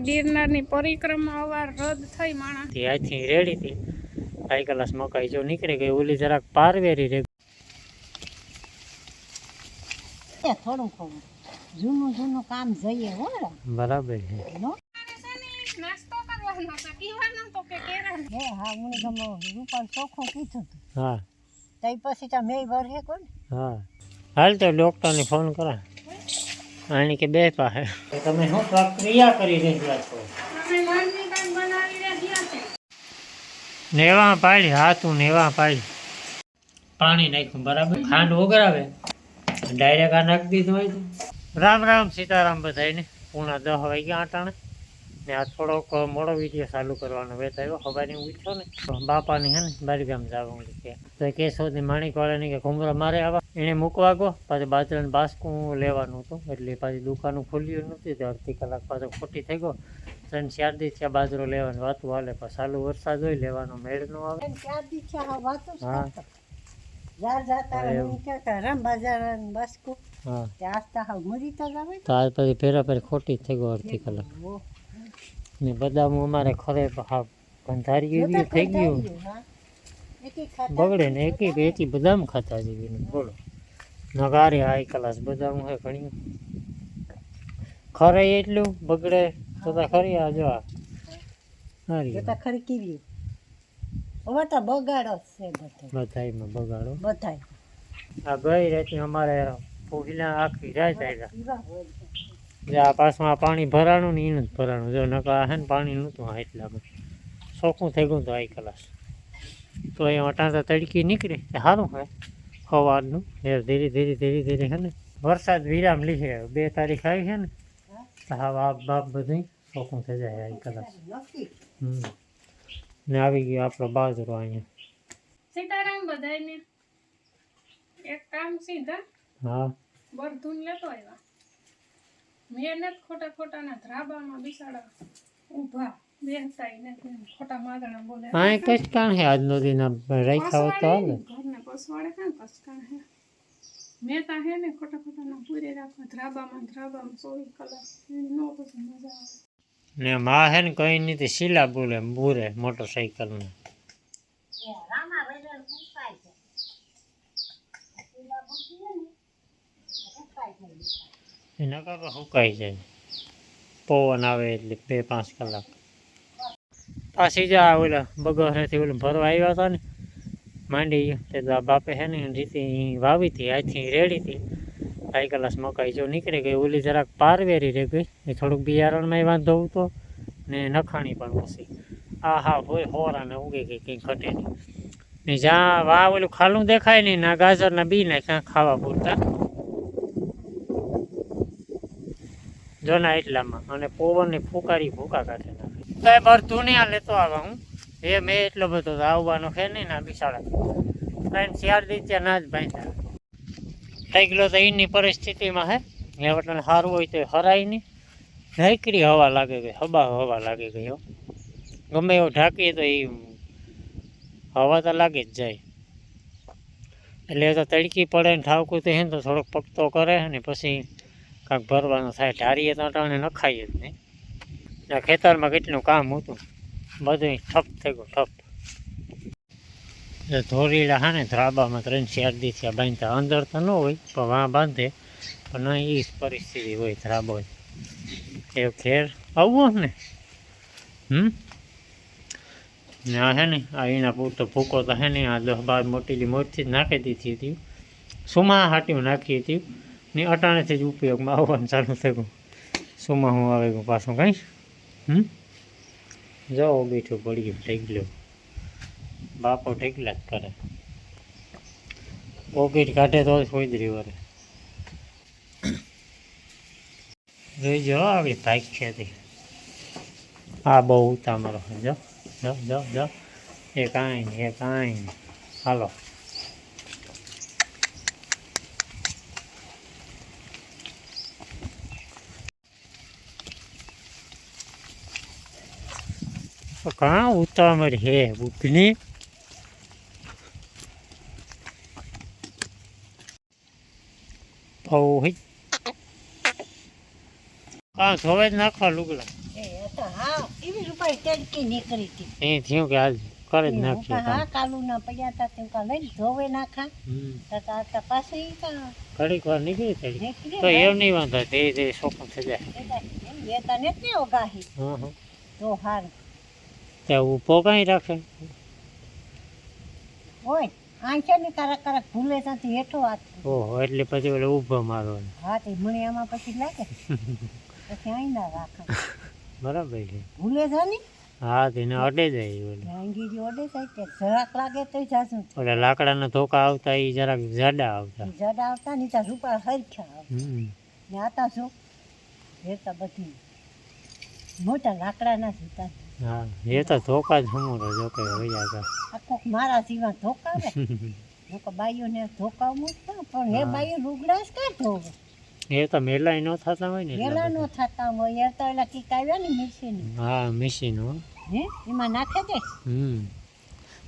ગિરનારની પરિક્રમા અવાર રદ થઈ માણા તે અહીંથી રેડી હતી. આઈ કલાસ મકાઈ જો નીકળી ગઈ ઓલી જરાક પારવેરી રે થોડું થોડું. જૂનું જૂનું કામ જઈએ હો બરાબર છે. નાસ્તો કરવાનો તો પીવાનો તો કે કેરા હે હા મને ગમો રૂપાલ ચોખ્ખું કીધું હા. તઈ પછી તો મેં વરહે કોણ? હા. હાલ તો ડૉક્ટરને ફોન કરા. આની કે બે પાસે તમે શું પ્રક્રિયા કરી રહ્યા છો? નેવા પાડી હાથું નેવા પાડી. પાણી નાખ્યું બરાબર? ખાંડ ઓગરાવે ડાયરેક્ટ આ નાખી દીધું હોય રામ રામ સીતારામ બધાને પૂણા દહ વાગ્યા આટાણે. ને આ થોડોક મોડો વીડિયો ચાલુ કરવાનો વેત આવ્યો ખબર ઉઠ્યો ને બાપાની હે ને બારગામ જવાનું કે તો કે સુધી માણિકવાળાની કે ઘુમરો મારે આવા. એને મૂકવા ગો પાછું બાજરાનું બાસકું લેવાનું હતું એટલે પાછી દુકાનું ખુલ્યું નહોતી તો અડધી કલાક પાછો ખોટી થઈ ગયો. ત્રણ ચાર દિવસ ત્યાં બાજરો લેવાનું વાતું હાલે પણ ચાલુ વરસાદ હોય લેવાનો મેળ નો આવે. હા. હા. હું. હા તે જાવે પછી ફેરા ફેર ખોટી થઈ ગયો અડધી કલાક. ને બદામ અમારે ખરે હા ગંધારી એવી થઈ ગયું. બગડે ને એકી એકી બદામ ખાતા જેવી ને બોલો. નગારે હાઈ ક્લાસ બદામ હોય ઘણી. ખરે એટલું બગડે તો ખરી આ જો આ. ખરી કીધું હવે બગાડો છે બધાયમાં બગાડો. બધાય આ ગઈ રેતી અમારે પૂગીના આખી રાત આવ્યા. જે આ પાછું આ પાણી ભરાણું ને એનું જ ભરાણું. જો નકા હે ને પાણી નહોતું આ એટલામાં શોખું થઈ ગયું તો આઈ કલાસ. તો એ અટાણ તડકી નીકળી સારું હે. સવારનું એ ધીરે ધીરે ધીરે ધીરે છે ને. વરસાદ વિરામ લીધે. બે તારીખ આવી છે ને. હા બાપ બાપ બધું શોખું થઈ જાય આ કલાસ. હમ. ને આવી ગયો આપણો બાજરો અહીંયા. સીતારામ બધાને એક કામ સીધા. હા. બરધુન લેતો આવ્યા. મેં ખોટા ખોટા ખોટાના ધ્રાબામાં બિસાડા ઊભા બેસતા નથી ખોટા માદણા બોલે. અહીં કઈ કાણ હે આજનો દિન રાખ્યા તો હાલે. પસવાડે કાં કસકાણ હે મેતા હે ને ખોટા ખોટાના પૂરે રાખવા ધ્રાબામાં ધ્રાબામાં ચોવીસ કલાક નો પછી મજા આવે. ને માં હે ને કઈ નહીં તે શીલા બોલે બુરે મોટરસાઇકલને એ રામા એના કાકા સુકાઈ જાય? પવન આવે એટલે બે પાંચ કલાક. પાછી જા ઓલા બગોરેથી ઓલું ભરવા આવ્યા હતા ને, માંડી તે બાપે છે ને રીતે વાવી હતી આજથી રેડી હતી. ભાઈ કલાસ મકાઈ જો નીકળી ગઈ, ઓલી જરાક પારવેરી રહી ગઈ. એ થોડુંક બિયારણમાંય વાંધો હતો ને નખાણી પણ ઓછી. આ હા હોય, હોરાને ને ગઈ કંઈ ઘટે નહીં. ને જ્યાં વાવ ઓલું ખાલું દેખાય નહીં, ના ગાજરના બી ને ક્યાં ખાવા પૂરતા. જોના એટલામાં અને પવનની ફૂકારી ફૂકા કાઢે નાખે તો એ ભરતું નહીં આ લેતો આવા હું. એ મેં એટલો બધો તો આવવાનો છે નહીં ના બિસાડા. ત્રણ ચાર દી ના જ બાંધ્યા થઈ ગયેલો તો એની પરિસ્થિતિમાં હે. એ વટને સારું હોય તો હરાય નહીં. નાકરી હવા લાગે ગઈ, હબા હવા લાગે ગઈ હો. ગમે એવું ઢાંકીએ તો એ હવા તો લાગે જ જાય. એટલે તો તડકી પડે ને ઠાવકું તો હે ને તો થોડોક પકતો કરે ને પછી કાંક ભરવાનું થાય ઢારીએ તો અટાણે નખાઈએ જ નહીં ને ખેતરમાં કેટલું કામ હતું? બધું ઠપ થઈ ગયું, ઠપ. એ ધોરીડા હા ને ધ્રાબામાં ત્રણ, ચાર દી થયા બાંધતા અંદર તો ન હોય, પણ વાં બાંધે. પણ એ જ પરિસ્થિતિ હોય, ધ્રાબો એ ખેર આવવું ને. હમ? ને આ હે ને, આ એના પૂરતો ભૂકો તો હે ને, આ દસ બાર મોટીલી મોટી જ નાખી દીધી હતી. સુમા હાટ્યું નાખી હતી. ને અટાણેથી જ ઉપયોગમાં આવવાનું ચાલુ સુમા હું આવે ગયું પાછું કાંઈ હમ? જાઓ, બેઠું પડી ગયું ઢેગલ્યો બાપો ઢેગલા જ કરે. પોકેટ કાઢે તો જ ખોદરી વરે. જોઈ જો આવી ભાઈક છે આ બહુ છે. જો જો જો જો એ કાંઈ એ કાંઈ હાલો. કાં ઉતામળ હે બુકની કાં ધોવે જ નાખવા લુગલા એ હા એવી રૂપાઈ તેડકી નીકળી થયું કે હાલ કરી જ નાખીએ કહા, હા કાલુના પડ્યા હતા તેમ કા લઈને ધોવે નાખા. હમ. તો પાસે ઈ કા ઘડીક વાર નીકળી તડી તો એમ નહીં વાંધો ધીરે ધીરે સોખું થઈ જાય. એ તને જ ઓગાહી. હા હા તો હાર. ત્યાં ઊભો કાંઈ રાખે? હોય. આંખે ને કારક કારક ભૂલે ત્યાંથી હેઠો હાથ. ઓહો એટલે પછી ઓલે ઊભો મારવાનો. હા તે મણિયામાં પછી લાગે. પછી અહીં ના રાખા. બરાબર છે. ભૂલે છે ને? હા તેને અડે જાય ઓલે. અંગીજી અડે થાય કે જરાક લાગે તો જાજુ. ઓલા લાકડાના ધોકા આવતા એ જરાક જાડા આવતા. જાડા આવતા ને ત્યાં રૂપા હરખ્યા આવે હમ. ને આતા શું? હેતા બધી મોટા લાકડાના જૂતા હા એ તો ધોકા જ હમુરો જો કે હોય આગળ આખો મારા જીવા ધોકાવે કે બાઈઓને ધોકા મૂકતા પણ હે હા. બાઈઓ લુગડા જ કાં ધોવે? એ તો મેલાય ન થતા હોય ને મેલા ન. થતા હોય એ તો એલા કીક આવ્યા ને મશીન હા મશીન હો. હે? એમાં નાખે દે હમ.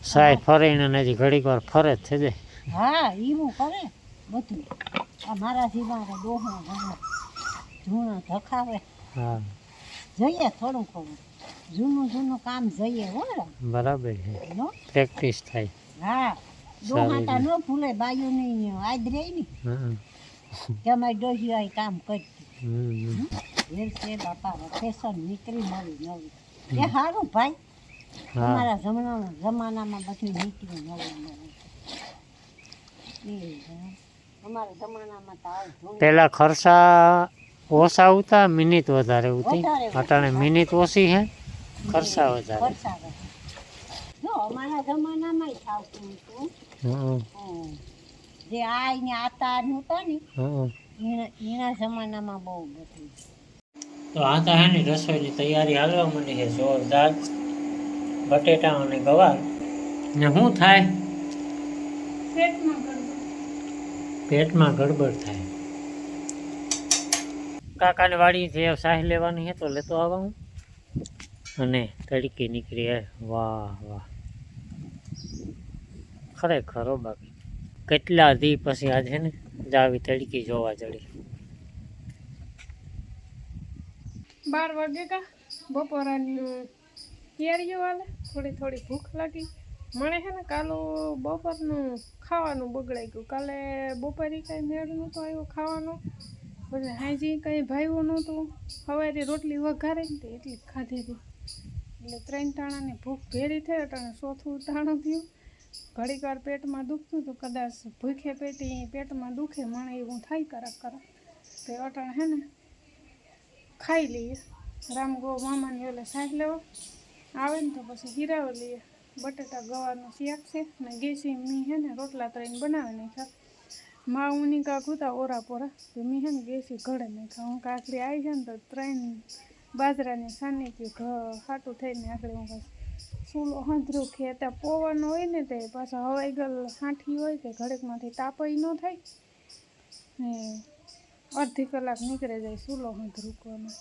સાહેબ ફરીને ને હજી ઘડીક વાર ફરે જ થઈ જાય હા એવું કરે બધું. આ મારા જીવા ઘણા ધૂણા ધખાવે. હા. જોઈએ થોડું થોડું જૂનું જૂનું કામ જઈએ હો બરાબર છે. પ્રેક્ટિસ થાય. હા. ડોહાતા ન ભૂલે બાયું નહીં આદરે નહીં હા. કે ડોહી આ કામ કરતી હેર છે બાપા ફેશન નીકળી નવી નવી. એ સારું ભાઈ. અમારા જમાના જમાનામાં બધું નીકળી નવું નવું. અમારા જમાનામાં તો આવું પેલા ખર્ચા ઓછા ઉતા મિનિટ વધારે ઉતી અટાણે મિનિટ ઓછી હે ખર્ચા વધારે. જો અમારા જમાનામાં થાવતું હતું. હમ. જે આ ને આતા નહોતા ને હમ એના જમાનામાં બહુ બધું. તો આ તો હે ને રસોઈની તૈયારી હાલવા માંડી છે જોરદાર. બટેટા અને ગવાર. ને શું થાય? પેટમાં પેટમાં ગડબડ થાય. કાકાની વાડી જે સાહ લેવાની તો લેતો આવા હું. અને તડકી નીકળી. વાહ વાહ. ખરેખર બાકી. કેટલા દી પછી આજે ને જાવી તડકી જોવા જડી બાર વાગે કા? બપોરાની તૈયારીઓ વાલે થોડી થોડી ભૂખ લાગી. મને છે ને કાલો બપોરનું ખાવાનું બગડાઈ ગયું. કાલે બપોરે કાંઈ મેળ નહોતો આવ્યો ખાવાનો. પછી હાજી, કંઈ ભાવ્યું નહોતું. સવારે રોટલી વઘારે ને તે એટલી ખાધી હતી. એટલે ત્રણ ટાણાની ભૂખ ભેરી થઈ અટાણે ચોથું ટાણું થયું. ઘડીક વાર પેટમાં દુખતું હતું, કદાચ ભૂખે પેટી પેટમાં દુખે મને એવું થાય કરક કરક તે અટાણે હે ને ખાઈ લઈએ. રામગો મામાની ઓલે શાક લેવા. આવે ને તો પછી હીરાઓ લઈએ. બટેટા ગવાનો શાક છે ને ગેસી મી હે ને રોટલા ત્રણ બનાવી નાખ્યા. મા ઉની કા કુતા ઓરા પોરા. તો મી હે ને ગેસી ઘડે નાખ્યા હું કાકડી આવી છે ને તો ત્રણ બાજરાની સાની કે હાટું થઈને આખડે હું પાછું સૂલો હંધરું ખેતા પવન હોય ને તે પાછા હવાઈ ગલ હાંઠી હોય કે ઘડેકમાંથી તાપય ન થાય. ને અડધી કલાક નીકળે જાય સૂલો હંધ રૂકવામાં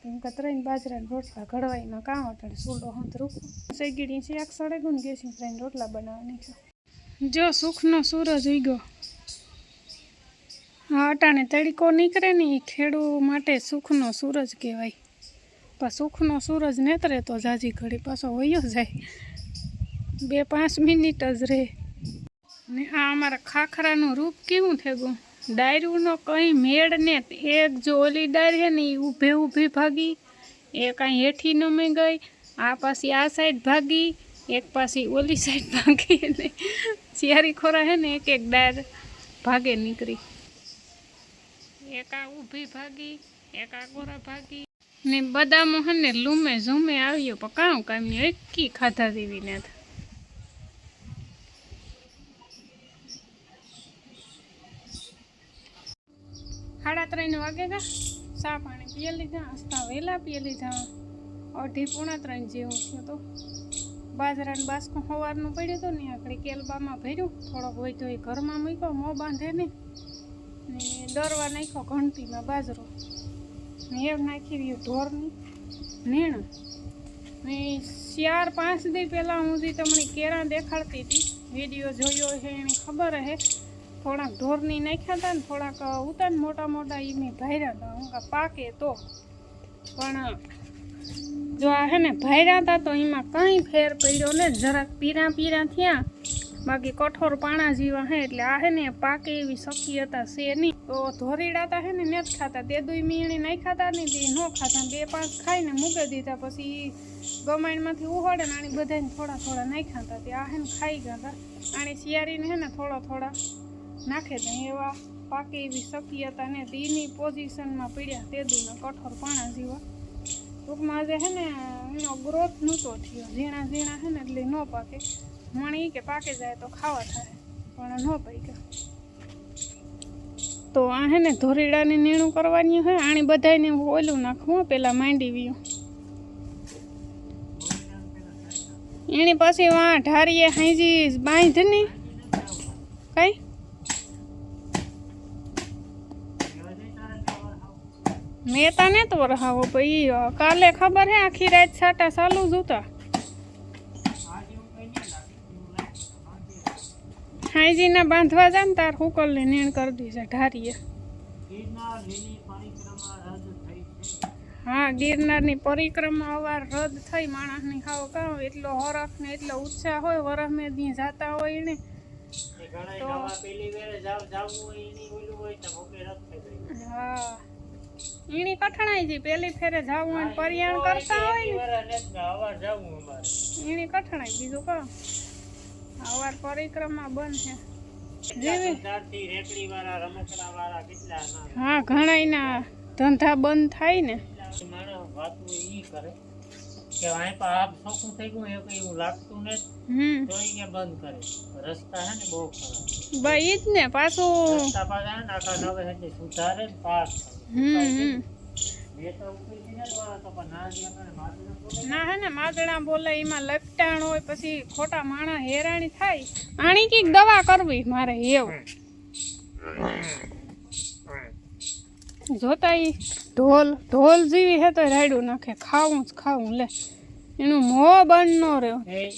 કેમ કે ત્રણ બાજરાના રોટલા ઘડવાઈમાં કામ અટાડે સૂલો હંધ રૂકો સેગીડી છે એક ગયું ને ગેસી ત્રણ રોટલા બનાવવાની છે. જો સુખનો સૂરજ ઉગ્યો હા અટાણે તડકો નીકળે ને એ ખેડૂ માટે સુખનો સૂરજ કહેવાય. પણ સુખનો સૂરજ નેતરે તો જાજી ઘડી પાછો વયો જાય. બે પાંચ મિનિટ જ રહે ને આ અમારા ખાખરાનું રૂપ કેવું થયું? ડાયરીનો કંઈ મેળ ને એક જો ઓલી ડાયર છે ને એ ઊભે ઊભી ભાગી, એ કાંઈ હેઠી નમી ગઈ, આ પાછી આ સાઈડ ભાગી, એક પાછી ઓલી સાઈડ ભાગી ને શિયારી ખોરા છે ને એક એક ડાયર ભાગે નીકળી. એક ઊભી ભાગી, એક કોરા ભાગી. ને બદામો હે ને લૂમે ઝૂમે આવ્યો, પણ કામ કામની એકી ખાધા દેવી ને સાડા ત્રણ વાગે ગા. સા પાણી પીએ લીધા હસતા વહેલા પીએ લીધા. અઢી પોણા ત્રણ જેવું થયું તો. બાજરાનું બાસકો સવારનું પડ્યું હતું ને આખડી કેલબામાં ભર્યું. થોડોક હોય તો એ ઘરમાં મૂક્યો, મોં બાંધે ને ને દરવા નાખ્યો ઘંટીમાં બાજરો. ને એમ નાખી રહ્યું ઢોરની નીણ. ને ચાર પાંચ દી પહેલાં હું જે તમને કેરા દેખાડતી હતી, વીડિયો જોયો છે એને ખબર હે. થોડાક ઢોરની નાખ્યા હતા ને થોડાક ઉતા ને મોટા મોટા મેં ભાર્યા હતા હું પાકે તો. પણ જો આ હે ને ભાયરા હતા તો એમાં કંઈ ફેર પડ્યો ને, જરાક પીરા પીરા થયા. બાકી કઠોર પાણા જેવા હે, એટલે આ હે ને પાકે એવી શક્યતા છે નહીં. તો ધોરીડા તા હે ને ને જ ખાતા, તે દુઈ મીણી નહીં ખાતા ને તે ન ખાતા. બે પાંચ ખાઈને મૂકી દીધા પછી ગમાઈણમાંથી ઉહોડે ને આની બધાને થોડા થોડા નહીં ખાતા. તે આ હે ને ખાઈ ગયા હતા આની શિયાળીને હે ને થોડા થોડા નાખે દે એવા પાકે એવી શક્યતા ને તેની પોઝિશનમાં પીડ્યા તે દુને કઠોર પાણા જેવા. ટૂંકમાં આજે હે ને એનો ગ્રોથ નહોતો થયો. ઝીણા ઝીણા હે ને એટલે ન પાકે. મણી કે પાકે જાય તો ખાવા થાય, પણ ન પાક્યા તો આ હે ને ધોરીડાની નીણું કરવાની હોય આણી બધાને ઓલું નાખવું પેલા માંડી વ્યું. એની પછી વાં ઢારીએ હાંજી બાંધ ને કઈ? મેં તા ને તો રહાવો ભાઈ કાલે ખબર હે આખી રાત સાટા ચાલુ જ હતા. હાઈજીના બાંધવા જાય ને તાર હુકલને નીણ કરી દીધે ઢારીએ હા ગિરનારની પરિક્રમા અવાર રદ થઈ. માણસની ખાવ કાવ એટલો હરખ ને એટલો ઉત્સાહ હોય વરસ મેં દી જાતા હોય ને. હા. ઈણી કઠણાઈ જી પેલી ફેરે જાવું હોય ને પરિયાણ કરતા હોય ને. ઈણી કઠણાઈ બીજું કહો અવાર પરિક્રમા બંધ છે. જેવી? હા ઘણાયના ધંધા બંધ થાય ને. કે અહીં પર આપ ચોખ્ખું થઈ ગયું એવું કઈ એવું લાગતું હમ. તો અહીંયા બંધ કરે. રસ્તા હે ને બહુ ખરાબ. ભાઈ ઈ જ ને પાછું રસ્તા પાછા હે ને આખા નવે હેઠે સુધારે પાસ હમ. ના. હે ને માગણા બોલે, એમાં લપટાણ હોય, પછી ખોટા માણા હેરાણી થાય. આણી કંઈક દવા કરવી મારે એવું. જોતા ઈ ઢોલ ઢોલ જેવી હે તો રાડ્યું નાખે. ખાવું જ ખાવું, લે. એનું મો બંધ ન રહ્યો. એ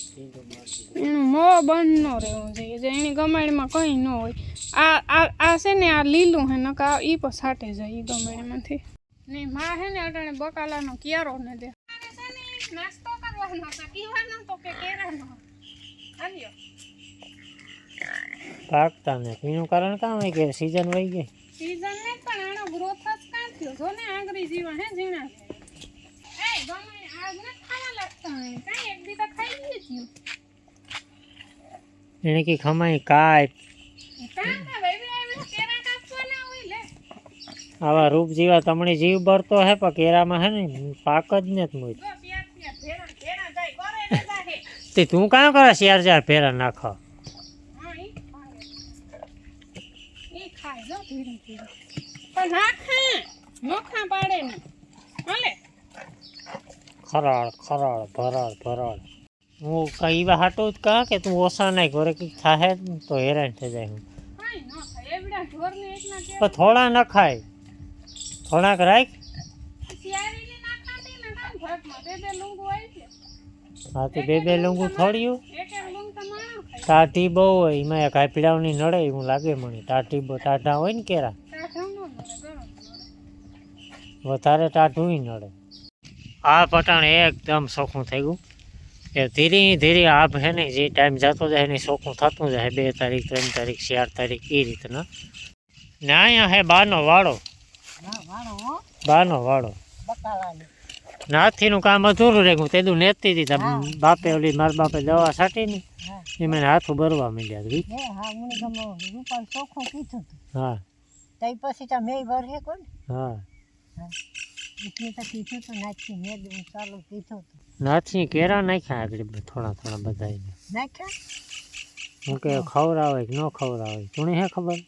એનું મો બંધ ન રહેવું જોઈએ એની ગમાડીમાં કંઈ ન હોય. આ આ છે ને, આ લીલું હે નકા ઈ પણ સાટે જાય ઈ ગમાડીમાંથી. ને માં હે ને અટાણે બકાલાનો ક્યારો ને દે. નાસ્તો કરવાનો તો પીવાનો તો કે કેરાનો હાલ્યો. પાકતા ને એનું કારણ કામ હોય કે સીઝન વહી ગઈ? સીઝન ને પણ આનો ગ્રોથ જ કાં થયો? જો ને આંગળી જીવા હે ઝીણા. એ ગમે આજ ને ખાવા લાગતા હોય. કાઈ એક દી તો ખાઈ થયું એને કી ખમાઈ કાય કાં કાં બેબી આવી કેરા કાપવાના હોય લે આવા રૂપ જેવા તમણી જીવ બરતો હે પણ કેરામાં હે ને પાક જ ને જ મોજ જો પ્યાર પ્યાર ભેરા ભેરા જાય કરે ને જાય. તે તું કાં કરે ચાર ચાર ફેરા નાખો. હા ઈ ખાય. ઈ ખાય જો ધીરે ધીરે પણ ના ખા નોખા પાડે ને. હાલે. ખરાળ ખરાળ ભરાળ ભરાળ. હું કઈ વા હાટું જ કહા કે તું ઓછા નાખ ઘરે કંઈક થાહે જ ને તો હેરાન થઈ જાય હું. કાંઈ ન થાય એવડા ઢોરને એકના કે પણ થોડા ન ખાય થોડાક રાખ શિયાળીને નાખાતી ને કામ ભાગમાં બે બે લુંગુ આવી છે હા, તો બે બે લંગુ થોડ્યું એક એક લુંગ તો માણો ખાય ટાઢી બહુ હોય, એમાં એક પીડાવની નડે, એવું લાગે મને. ટાઢી બહુ ટાઢા હોય ને કેરા. ટાઢું ન નડે ગરમ નડે વધારે ટાઢું નડે. આ પટાણ એકદમ ચોખ્ખું થઈ ગયું. એ ધીરે ધીરે આપ હે ને, જે ટાઈમ જતો જાય એને ચોખ્ખું થતું જાય. બે તારીખ, ત્રણ તારીખ, ચાર તારીખ એ રીતના. ને અહીંયા હે બાનો વાળો. હા વાળો હો બાનો વાળો નાથીનું કામ અધૂરું રહે હું તેદું નેતી હતી બાપે ઓલી મારા બાપે દવા છાંટી ને. એ મને હાથું ભરવા માંડ્યા હતી. હા તઈ પછી તો મેં ભરે કોણ હા નાથી કેરા નાખ્યા આગળ થોડા થોડા બધા નાખ્યા? હું કે ખવડાવે કે ન ખવડાવે તું હે ખબર?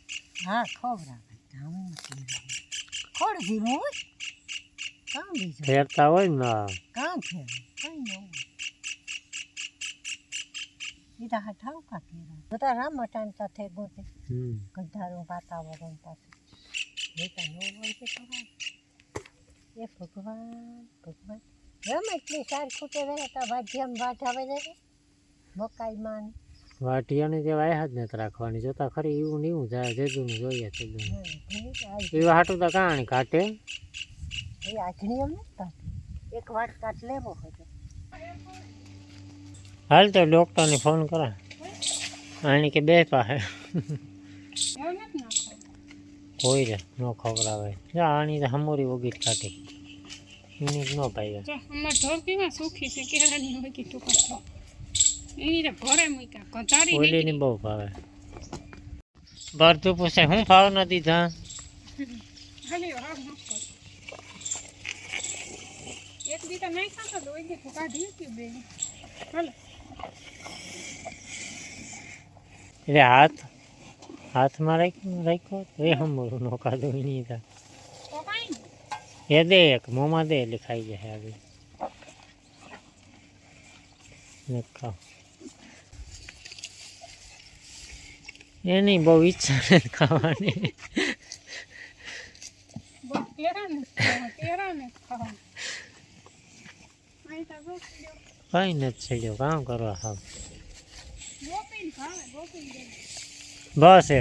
હા ખવડાવે. ખોડ જીરું હોય? કામ બીજું ફેરતા હોય ને? કામ ફેર? કઈ ન હોય. ઈતા હા ઠાવ કા કેરા બધા રામ મટાન સાથે ગોતે. હમ. ગંધારું વાતાવરણ પાસે. લેતા ન હોય તો ખરા. એ ભગવાન ભગવાન. રમ એટલી સાર ખૂટે રહે તો ભાગ્યમ વાટ આવે છે મકાઈમાં ને. વાટિયાને જે વાયા જ નથી રાખવાની. જોતા ખરી એવું ને એવું જાય જેદું જોઈએ તેદું ભૂલી એવા હાટું તો કાણી કાઢે એ આજણી એમ નથી એક વાટ કાટ લેવો હતો હાલ તો ડૉક્ટરને ફોન કરા. આની કે બે પાસે. કોઈ રે ન ખવડાવે. જા આની તો હમોરી વગીટ કાઢી. એની ન પાઈ જાય સુખી છે કેળાની વગીટ તો એની તો મૂક્યા કંટાળી ઓલીની બહુ ભાવે. ભરતું પૂછે હું ભાવ નથી દીધા? ખાલી વાવ ન કર. એક દી તો નહીં ખાતો તો એક દી તો કાઢી બે. હાલો. એટલે હાથ હાથમાં રાખ્યો રાખ્યો એ હમોરું ન કાઢો નહીં તો તો કાંઈ નહીં. એ દે એક મોંમાં દે એટલે ખાઈ જાય ને એની બહુ ઈચ્છા નથી ખાવાની. કઈ નથી છેડ્યો કામ કરવા દે. બસ એ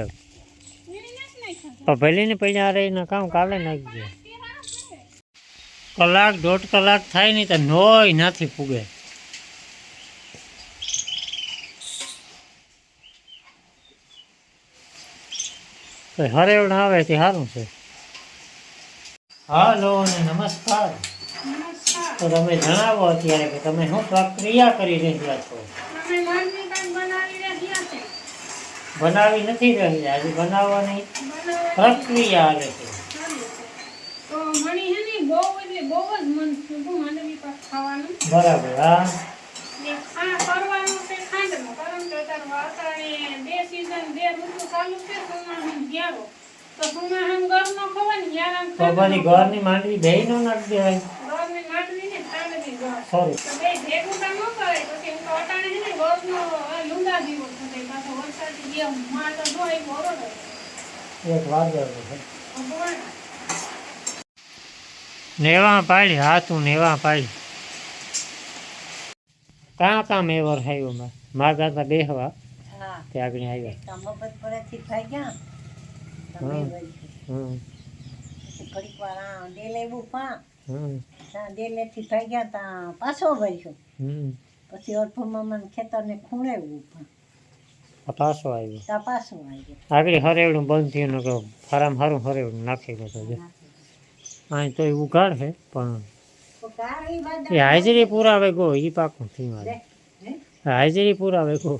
એની ને પણ ને કામ કાલે નાખી દે કલાક દોઢ કલાક થાય નહીં તો નોય નથી પૂગે તો આવે તે સારું છે. હાલો અને નમસ્કાર. તો તમે જણાવો અત્યારે કે તમે શું પ્રક્રિયા કરી રહ્યા છો? બનાવી નથી રહી આજે બનાવવાની બનાવવા પ્રક્રિયા આવે છે. બરાબર હા. કરવાનું છે ખાંડનું પરંતુ અત્યારે વાતાવરણે બે સીઝન બે ઋતુ ચાલુ છે સોમાહમ ગ્યારો તો સોમાહમ ઘરનો ખવાય ને ગ્યારામ તો પછી ઘરની માંડવી દહીં ન નાખી દેવાય. ઘરની માંડવી ને ખાંડની ઘર. સોરી તો બે ભેગું કામ ન કરાય. પછી હું તો અટાણે છે ને ઘરનો આ લુંડા થશે પાછો વરસાદી ગયા માં તો જો એક ઓરો એક વાગર છે નેવા પાડી હાથું નેવા પાડી. કાં કામ એ વરસાયું મેં મારા દાદા બેહવા. તે આગળ આવ્યા. પછી ભર્યો હમ. પછી અડધું મને ખેતરને ખૂણે ઊભા પાછો આવ્યો. પાછો આવ્યો. આગળ હરેવડું બંધ થયું ને કહું ફરામ હારું હરેવડું નાખી ગયો અહીં તો એ ઉગાડ છે પણ એ હાજરી પુરાવે ગો એ પાકું થઈ મારે? હાજરી પુરાવે ગો.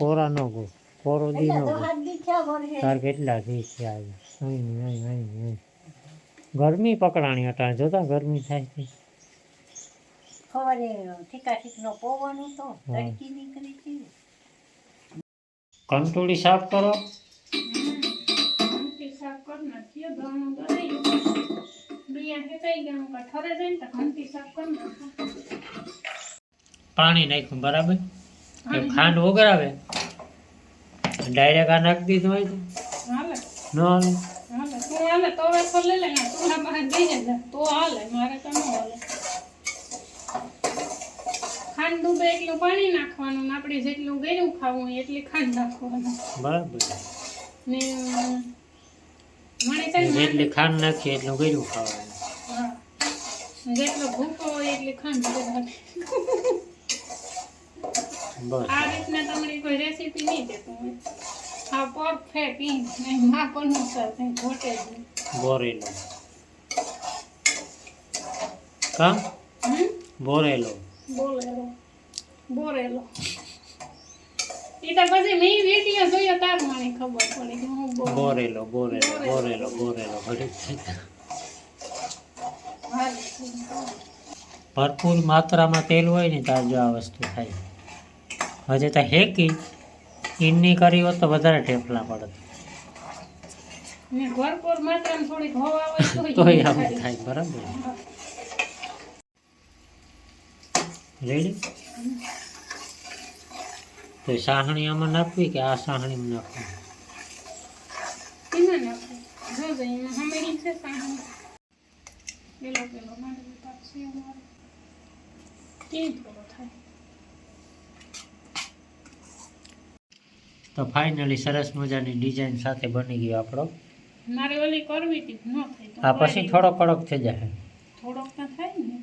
કોરા નો ગો કોરો દી નો ગો. તાર કેટલા દી થયા છે અહીં અહીં અહીં અહીં ગરમી પકડાણી હતા જોતા ગરમી થાય છે. કંટોળી સાફ કરો. સાફ કરી પાણી નાખ્યું બરાબર? ખાંડ ઓગરાવે ડાયરેક્ટ આ નાખી દીધું હોય તો? ન હાલે? ખાંડ ડૂબે એટલું પાણી નાખવાનું આપણે જેટલું ગળ્યું ખાવું એટલી ખાંડ નાખવાનું. બરાબર. ને જેટલી ખાંડ નાખીએ એટલું ગળ્યું ખાવાનું. જેટલો ભૂકો હોય એટલી ખાંડ. આ રીતના તમારી કોઈ રેસીપી નહીં દેતું હોય. આ પરફેક્ટ ઈ નહીં માપ અનુસાર કંઈ ઘટે જ નહીં. બોરેલો. કામ હમ? બોરેલો. બોરેલો. ઈ તો પછી મેં વીડિયો જોયો તાર મને ખબર પડી કે હું બોરેલો બોરેલો બોરેલો. બોરેલો ઘડી. ભરપૂર માત્રામાં તેલ હોય ને ત્યારે જો આ વસ્તુ થાય. હજી તો હેકી ઈની કરી હોત તો વધારે ઢેફલા પડત. તોય થાય. થાય બરાબર. રેડી તો સાહણી આમાં નાખવી કે આ સાહણીમાં નાખવી એમાં નાખો. જોજો, એમાં હમેરી છે સાહણી. પેલો પેલો માંડવી પાક છે અમારો. કેમ થોડો થાય તો ફાઇનલી સરસ મજાની ડિઝાઇન સાથે બની ગયો આપણો મારે ઓલી કરવી હતી ન થઈ આ પછી થોડો કડક થઈ જાય થોડોક તો થાય ને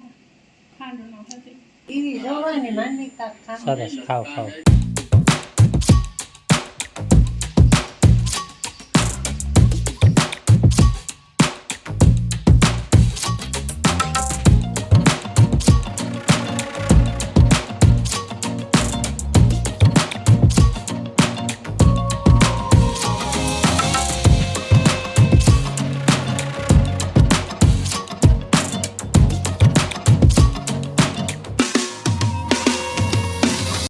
ખાંડ ન હતી ટીવી જોવાની માંડી કાંક ખાવા. સરસ ખાવ ખાવ